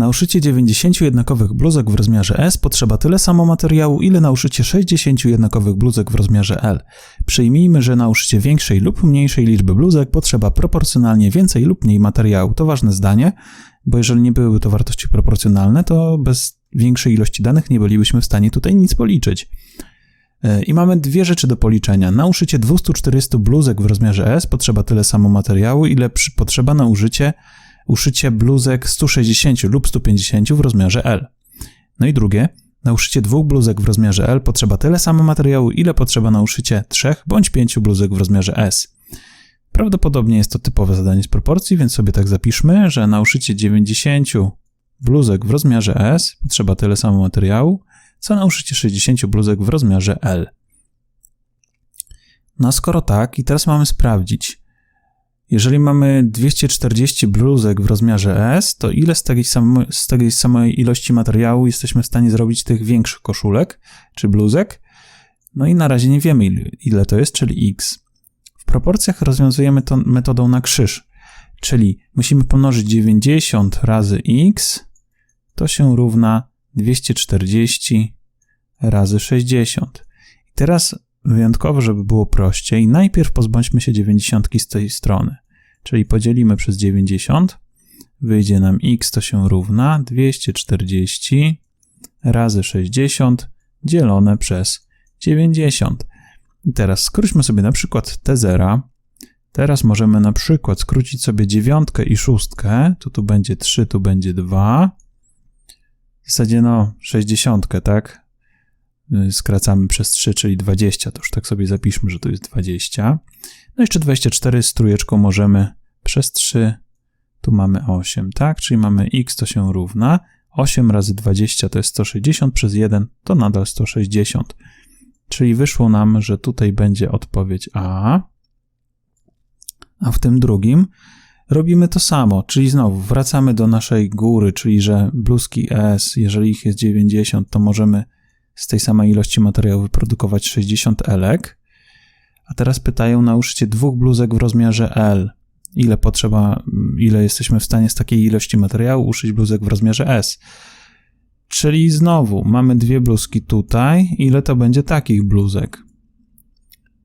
Na uszycie 90 jednakowych bluzek w rozmiarze S potrzeba tyle samo materiału, ile na uszycie 60 jednakowych bluzek w rozmiarze L. Przyjmijmy, że na uszycie większej lub mniejszej liczby bluzek potrzeba proporcjonalnie więcej lub mniej materiału. To ważne zdanie, bo jeżeli nie byłyby to wartości proporcjonalne, to bez większej ilości danych nie bylibyśmy w stanie tutaj nic policzyć. E, I mamy dwie rzeczy do policzenia. Na uszycie 240 bluzek w rozmiarze S potrzeba tyle samo materiału, ile potrzeba na użycie, uszycie bluzek 160 lub 150 w rozmiarze L. No i drugie, na uszycie dwóch bluzek w rozmiarze L potrzeba tyle samo materiału, ile potrzeba na uszycie trzech bądź pięciu bluzek w rozmiarze S. Prawdopodobnie jest to typowe zadanie z proporcji, więc sobie tak zapiszmy, że na uszycie 90 bluzek w rozmiarze S potrzeba tyle samo materiału, co na uszycie 60 bluzek w rozmiarze L. No skoro tak, i teraz mamy sprawdzić. Jeżeli mamy 240 bluzek w rozmiarze S, to ile z tej, samo, z samej ilości materiału jesteśmy w stanie zrobić tych większych koszulek czy bluzek? No i na razie nie wiemy, ile, ile to jest, czyli x. W proporcjach rozwiązujemy to metodą na krzyż, czyli musimy pomnożyć 90 razy x, to się równa 240 razy 60. I teraz wyjątkowo, żeby było prościej, najpierw pozbądźmy się 90 z tej strony. Czyli podzielimy przez 90, wyjdzie nam x to się równa 240 razy 60 dzielone przez 90. I teraz skróćmy sobie na przykład te zera. Teraz możemy na przykład skrócić sobie dziewiątkę i szóstkę. To tu będzie 3, tu będzie 2. W zasadzie no 60, tak? Y, Skracamy przez 3, czyli 20. To już tak sobie zapiszmy, że to jest 20. No jeszcze 24 z trójeczką możemy przez 3. Tu mamy 8, tak? Czyli mamy x to się równa. 8 razy 20 to jest 160 przez 1 to nadal 160. Czyli wyszło nam, że tutaj będzie odpowiedź A. A w tym drugim robimy to samo, czyli znowu wracamy do naszej góry, czyli że bluzki S, jeżeli ich jest 90, to możemy z tej samej ilości materiału wyprodukować 60 elek. A teraz pytają na użycie dwóch bluzek w rozmiarze L. Ile potrzeba, ile jesteśmy w stanie z takiej ilości materiału uszyć bluzek w rozmiarze S. Czyli znowu mamy dwie bluzki tutaj. Ile to będzie takich bluzek?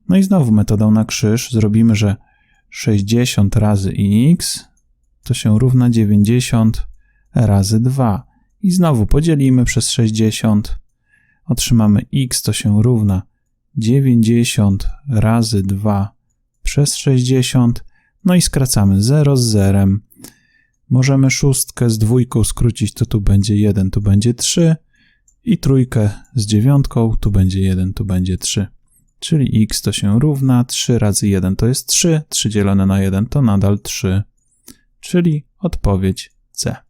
No i znowu metodą na krzyż zrobimy, że 60 razy x to się równa 90 razy 2. I znowu podzielimy przez 60. Otrzymamy x to się równa 90 razy 2 przez 60. No i skracamy 0 z zerem. Możemy szóstkę z dwójką skrócić, to tu będzie 1, tu będzie 3. I trójkę z dziewiątką, tu będzie 1, tu będzie 3. Czyli x to się równa 3 razy 1 to jest 3, 3 dzielone na 1 to nadal 3. Czyli odpowiedź C.